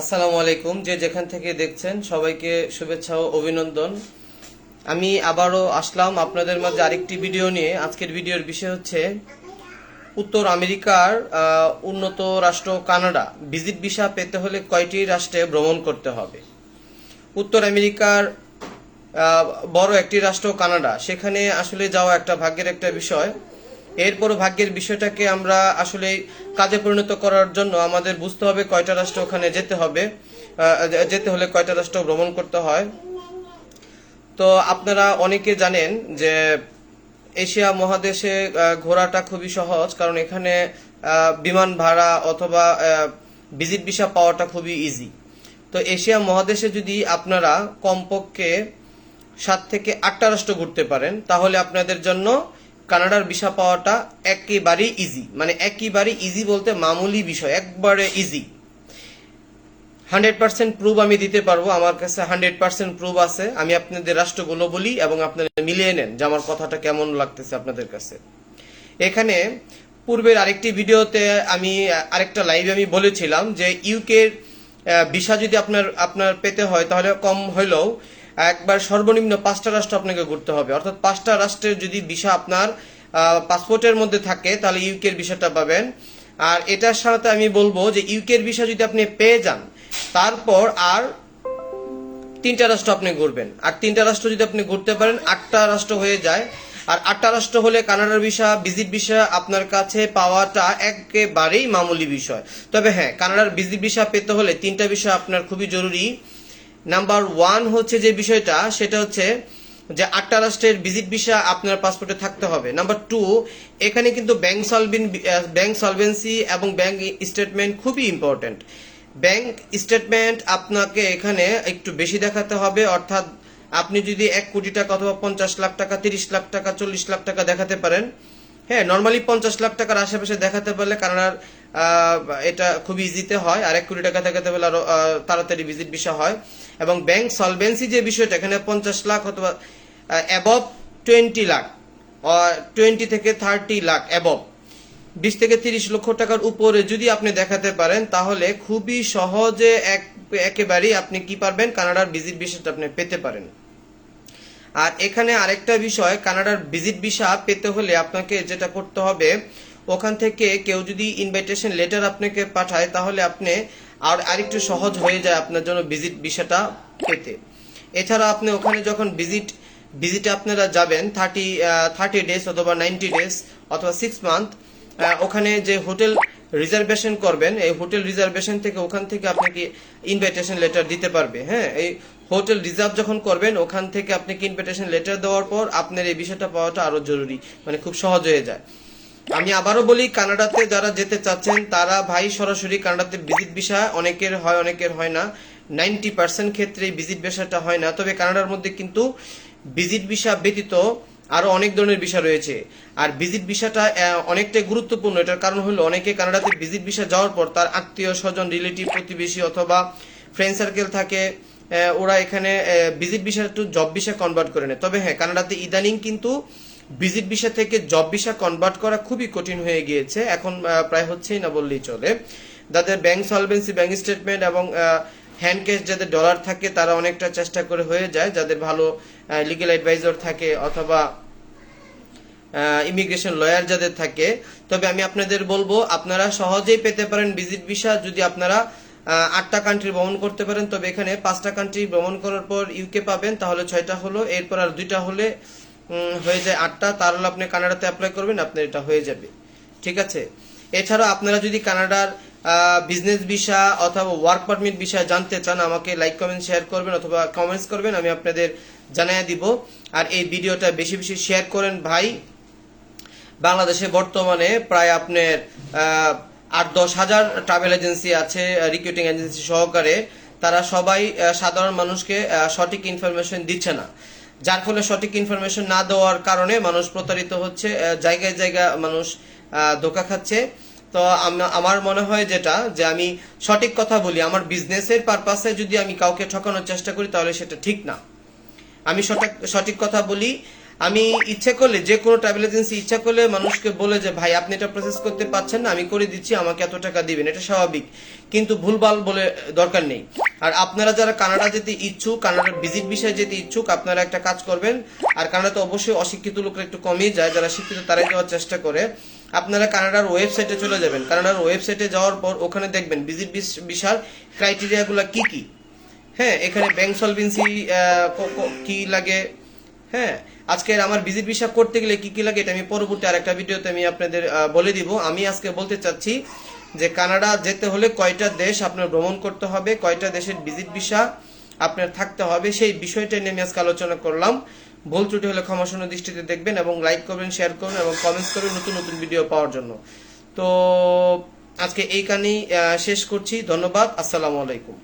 আসসালামু আলাইকুম। যে যেখান থেকে দেখছেন, সবাইকে শুভেচ্ছা ও অভিনন্দন। আমি আবারও আসলাম আপনাদের মাঝে আরেকটি ভিডিও নিয়ে। আজকের ভিডিওর বিষয় হচ্ছে, উত্তর আমেরিকার উন্নত রাষ্ট্র কানাডা। ভিজিট ভিসা পেতে হলে কয়টি রাষ্ট্রে ভ্রমণ করতে হবে? উত্তর আমেরিকার বড় একটি রাষ্ট্র কানাডা। সেখানে আসলে যাওয়া একটা ভাগ্যের একটা বিষয়। এরপরও ভাগ্যের বিষয়টাকে আমরা আসলে কাজে পরিণত করার জন্য আমাদের বুঝতে হবে কয়টা রাষ্ট্র ওখানে যেতে হবে যেতে হলে কয়টা রাষ্ট্র ভ্রমণ করতে হয়। তো আপনারা অনেকে জানেন যে এশিয়া মহাদেশে ঘোরাটা খুবই সহজ, কারণ এখানে বিমান ভাড়া অথবা ভিজিট ভিসা পাওয়াটা খুবই ইজি তো এশিয়া মহাদেশে যদি আপনারা কমপক্ষে সাত থেকে আটটা রাষ্ট্র ঘুরতে পারেন, তাহলে আপনাদের জন্য কানাডার ভিসা পাওয়াটা একেবারেই ইজি মানে একেবারেই ইজি বলতে মামুলি বিষয়, একবারে ইজি হান্ড্রেড পার্সেন্ট প্রুফ আমি দিতে পারব, আমার কাছে হান্ড্রেড পার্সেন্ট প্রুফ আছে। আমি আপনাদের রাষ্ট্রগুলো বলি এবং আপনারা মিলিয়ে নেন যে আমার কথাটা কেমন লাগতেছে আপনাদের কাছে। এখানে পূর্বের আরেকটি ভিডিওতে আমি, আরেকটা লাইভে আমি বলেছিলাম যে ইউকের ভিসা যদি আপনার আপনার পেতে হয়, তাহলে কম হলেও একবার সর্বনিম্ন পাঁচটা রাষ্ট্র আপনাকে ঘুরতে হবে। অর্থাৎ পাঁচটা রাষ্ট্রের যদি ভিসা আপনার পাসপোর্টের মধ্যে থাকে, তাহলে ইউকের ভিসাটা পাবেন। আর এটার সাথে আমি বলব যে ইউকের ভিসা যদি আপনি পেয়ে যান, তারপর আর তিনটা রাষ্ট্র আপনি ঘুরবেন। আর তিনটা রাষ্ট্র যদি আপনি ঘুরতে পারেন, আটটা রাষ্ট্র হয়ে যায়। আর আটটা রাষ্ট্র হলে কানাডার ভিসা, ভিজিট ভিসা আপনার কাছে পাওয়াটা একেবারেই মামুলি বিষয়। তবে হ্যাঁ কানাডার ভিজিট ভিসা পেতে হলে তিনটা বিষয় আপনার খুবই জরুরি। নাম্বার ওয়ান হচ্ছে যে বিষয়টা, সেটা হচ্ছে যে আটটা রাষ্ট্রের ভিজিট ভিসা আপনার পাসপোর্টে থাকতে হবে। নাম্বার টু এখানে কিন্তু ব্যাংক সলভেন ব্যাংক সলভেন্সি এবং ব্যাংক স্টেটমেন্ট খুবই ইম্পর্টেন্ট ব্যাংক স্টেটমেন্ট আপনাকে এখানে একটু বেশি দেখাতে হবে, অর্থাৎ আপনি যদি এক কোটি টাকা অথবা পঞ্চাশ লাখ টাকা, তিরিশ লাখ টাকা, চল্লিশ লাখ টাকা দেখাতে পারেন। হ্যাঁ নর্মালি পঞ্চাশ লাখ টাকার আশেপাশে দেখাতে পারলে কানাডার এটা খুব ইজিতে হয়। আর এক কোটি টাকা দেখাতে পারলে আরও তাড়াতাড়ি ভিজিট ভিসা হয়। এবং ব্যাংক সলভেন্সি যে বিষয়টা, এখানে পঞ্চাশ লাখ অথবা অ্যাবভ টোয়েন্টি লাখ টোয়েন্টি থেকে থার্টি লাখ অ্যাবভ বিশ থেকে তিরিশ লক্ষ টাকার উপরে যদি আপনি দেখাতে পারেন, তাহলে খুবই সহজে এক, একেবারেই আপনি কি পারবেন? কানাডার ভিজিট ভিসাটা আপনি পেতে পারেন। আর এখানে আরেকটা বিষয়, কানাডার ভিজিট ভিসা পেতে হলে আপনাকে যেটা করতে হবে, ওখান থেকে কেউ যদি ইনভাইটেশন লেটার আপনাকে পাঠায়, তাহলে আপনি আর আরেকটু সহজ হয়ে যায় আপনার জন্য ভিজিট ভিসাটা পেতে। এছাড়া আপনি ওখানে যখন ভিজিট ভিজিটে আপনারা যাবেন থার্টি থার্টি ডেজ অথবা নাইনটি ডেজ অথবা সিক্স মান্থ ওখানে যে হোটেল রিজার্ভেশন করবেন, এই হোটেল রিজার্ভেশন থেকে ওখান থেকে আপনাকে ইনভাইটেশন লেটার দিতে পারবে? হ্যাঁ এই হোটেল রিজার্ভ যখন করবেন, ওখান থেকে আপনাকে ইনভাইটেশন লেটার দেওয়ার পর আপনার এই বিষয়টা পাওয়াটা আরও জরুরি মানে খুব সহজ হয়ে যায়। আমি আবারও বলি, কানাডাতে যারা যেতে চাচ্ছেন, তারা ভাই সরাসরি কানাডাতে ভিজিট ভিসা অনেকের হয় অনেকের হয় না। নাইনটি পার্সেন্ট ক্ষেত্রে ভিজিট ভিসাটা হয় না। তবে কানাডার মধ্যে কিন্তু ভিজিট ভিসা ব্যতীত আরও অনেক ধরনের ভিসা রয়েছে। আর ভিজিট ভিসাটা অনেকটাই গুরুত্বপূর্ণ। এটার কারণ হলো, অনেকে কানাডাতে ভিজিট ভিসা যাওয়ার পর তার আত্মীয়, স্বজন রিলেটিভ প্রতিবেশী অথবা ফ্রেন্ড সার্কেল থাকে ওরা এখানে ভিজিট ভিসা একটু জব ভিসা কনভার্ট করে নেয়। তবে হ্যাঁ কানাডাতে ইদানিং কিন্তু ভিজিট ভিসা থেকে জব ভিসা কনভার্ট করা খুবই কঠিন হয়ে গিয়েছে। এখন প্রায় হচ্ছেই না বললেই চলে। যাদের ব্যাংক সলভেন্সি ব্যাংক স্টেটমেন্ট এবং হ্যান্ড ক্যাশ যাদের ডলার থাকে, তারা অনেকটা চেষ্টা করে হয়ে যায়। যাদের ভালো লিগেল অ্যাডভাইজার থাকে অথবা ইমিগ্রেশন লয়ার যাদের থাকে। তবে আমি আপনাদের বলব, আপনারা সহজেই পেতে পারেন ভিজিট ভিসা যদি আপনারা আটটা কান্ট্রি ভ্রমণ করতে পারেন, তবে এখানে পাঁচটা কান্ট্রি ভ্রমণ করার পর ইউকে পাবেন। তাহলে ছয়টা হলো, এরপর আর দুইটা হলে হয়ে যায় আটটা, তাহলে আপনি কানাডাতে অ্যাপ্লাই করবেন, আপনার এটা হয়ে যাবে। ঠিক আছে? এছাড়া আপনারা যদি কানাডার বিজনেস ভিসা অথবা ওয়ার্ক পারমিট বিষয়ে জানতে চান, আমাকে লাইক কমেন্ট শেয়ার করবেন অথবা কমেন্টস করবেন, আমি আপনাদের জানাই দিব। আর এই ভিডিওটা বেশি বেশি শেয়ার করেন ভাই। বাংলাদেশে বর্তমানে প্রায় আপনার আট, দশ হাজার ট্রাভেল এজেন্সি আছে রিক্রুটিং এজেন্সি সহকারে। তারা সবাই সাধারণ মানুষকে সঠিক ইনফরমেশন দিচ্ছে না। যার ফলে সঠিক ইনফরমেশন না দেওয়ার কারণে মানুষ প্রতারিত হচ্ছে জায়গায় জায়গা মানুষ ধোকা খাচ্ছে। তো আমার মনে হয় যেটা, যে আমি সঠিক কথা বলি, আমার বিজনেসের পারপাসে যদি আমি কাউকে ঠকানোর চেষ্টা করি, তাহলে সেটা ঠিক না। আমি সঠিক সঠিক কথা বলি আমি ইচ্ছা করলে, যে কোনো ট্রাভেল এজেন্সি ইচ্ছা করলে মানুষকে বলে যে, ভাই, আপনি এটা প্রসেস করতে পারছেন না, আমি করে দিচ্ছি, আমাকে এত টাকা দিবেন। এটা স্বাভাবিক। কিন্তু ভুলভাল বলে দরকার নেই। আর আপনারা যারা কানাডা যেতে ইচ্ছুক, কানাডার ভিজিট বিষয়ে যেতে ইচ্ছুক, আপনারা একটা কাজ করবেন। আর কানাডাতে অবশ্যই অশিক্ষিত লোকরা একটু কমই যায়, যারা শিক্ষিত তারাই যাওয়ার চেষ্টা করে। আপনারা কানাডার ওয়েবসাইটে চলে যাবেন। কানাডার ওয়েবসাইটে যাওয়ার পর ওখানে দেখবেন ভিজিট ভিসার ক্রাইটেরিয়াগুলো কি কি? হ্যাঁ এখানে ব্যাংক সলভেন্সি কি লাগে? হ্যাঁ আজকের আমার ভিজিট ভিসা করতে গেলে কি কি লাগে এটা আমি পরবর্তী আরেকটা ভিডিওতে আমি আপনাদের বলে দিব। আমি আজকে বলতে চাচ্ছি যে কানাডা যেতে হলে কয়টা দেশ আপনার ভ্রমণ করতে হবে কয়টা দেশের ভিজিট ভিসা আপনার থাকতে হবে সেই বিষয়টা নিয়ে আমি আজকে আলোচনা করলাম। ভুল ত্রুটি হলে ক্ষমাশূন্য দৃষ্টিতে দেখবেন এবং লাইক করবেন শেয়ার করবেন এবং কমেন্টস করবেন নতুন নতুন ভিডিও পাওয়ার জন্য। তো আজকে এইখানেই আহ, শেষ করছি। ধন্যবাদ। আসসালামু আলাইকুম।